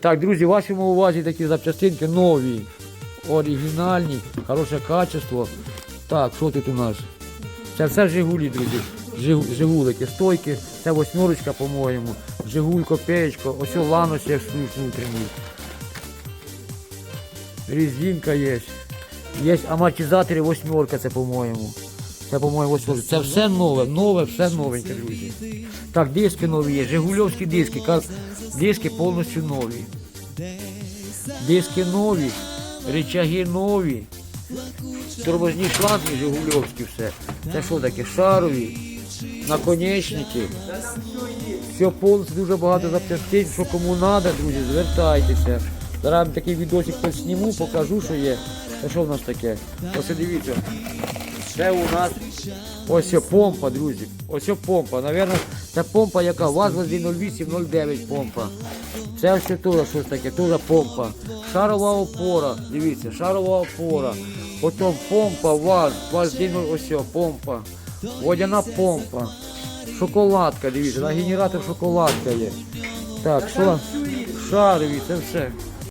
Так, друзі, вашому увазі такі запчастинки нові, оригінальні, хороше качество. Так, що тут у нас? Це все Жигулі, друзі. Жигу- Жигулики, стойки, це восьмерочка, по-моєму. Жигуль, копеечка, ось лано ще внутрішній. Резинка є. Є амортизатори восьмерка, це по-моєму. Це, по-моєму, восьмерка. Це все нове, нове, все новеньке, друзі. Так, диски нові є, Жигульовські диски. Диски повністю нові. Диски нові, рычаги нові. Тормозні шланги Жигульовські все. Це що таке? Шарові, наконечники. Все повністю дуже багато запчастин, що кому треба, друзі, звертайтеся. Зараз такий відосик посніму, покажу, що є. Це що в нас таке? Ось дивіться. Це у нас ось помпа, друзі. Ось помпа. Навірно, це помпа, яка ВАЗ 0809 помпа. Це все теж щось таке, теж помпа. Шарова опора, дивіться, шарова опора. Потім помпа, ВАЗ, ВАЗ 10, ось помпа. Водяна помпа. Шоколадка, дивіться, на генератор шоколадка є. Так, що? Шарові, це все.